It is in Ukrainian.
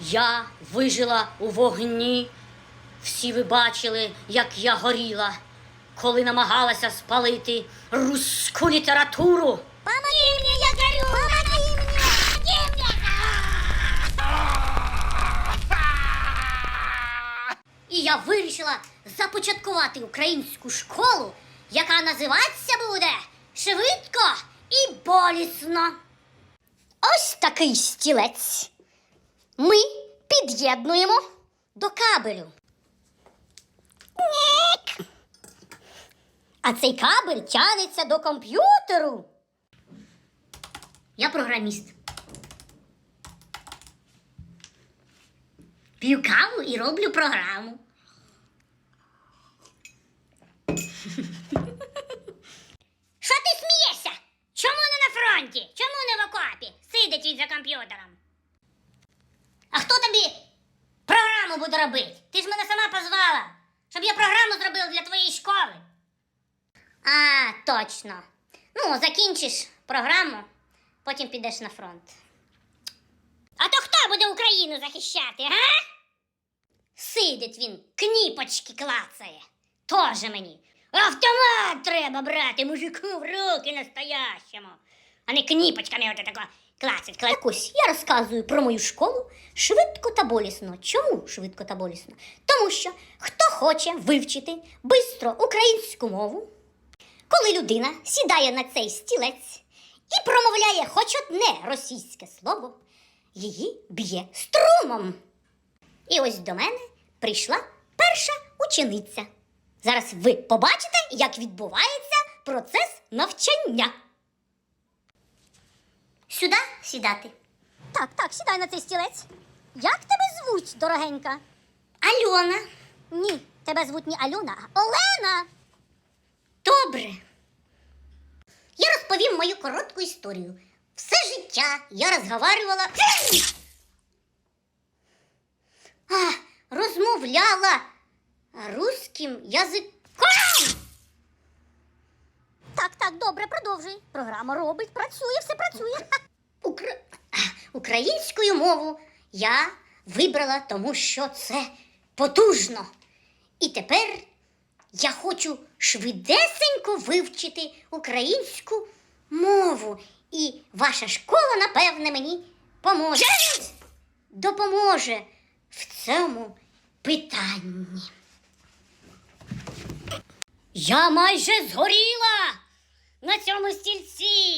Я вижила у вогні. Всі ви бачили, як я горіла, коли намагалася спалити руську літературу. Помоги мне, я горю! Помоги мне! Помоги мне! І я вирішила започаткувати українську школу, яка називатися буде швидко і болісно. Ось такий стілець. Ми під'єднуємо до кабелю. А цей кабель тянеться до комп'ютеру. Я програміст. П'ю каву і роблю програму. Що ти смієшся? Чому не на фронті? Чому не в окопі? Сидячи за комп'ютером. А хто тобі програму буде робити? Ти ж мене сама позвала, щоб я програму зробила для твоєї школи. А, точно. Ну, закінчиш програму, потім підеш на фронт. А то хто буде Україну захищати, га? Сидить він, кніпочки клацає. Тоже мені. Автомат треба брати мужику в руки настоящому. А не кніпочками от тако клацать. клацать. Я розказую про мою школу швидко та болісно. Чому швидко та болісно? Тому що хто хоче вивчити бистро українську мову, коли людина сідає на цей стілець і промовляє хоч одне російське слово, її б'є струмом. І ось до мене прийшла перша учениця. Зараз ви побачите, як відбувається процес навчання. Сюди сідати. Так, так, сідай на цей стілець. Як тебе звуть, дорогенька? Альона, Ні, тебе звуть не Альона, а Олена. добре. Я розповім мою коротку історію. Все життя я розговарювала. А, розмовляла руським язиком. Так, так, добре, продовжуй. Програма робить, працює, все працює. Укра... Українською мову я вибрала, тому що це потужно. І тепер я хочу швидесенько вивчити українську мову. І ваша школа, напевне, мені поможе. Допоможе в цьому питанні. Я майже згоріла на цьому стільці,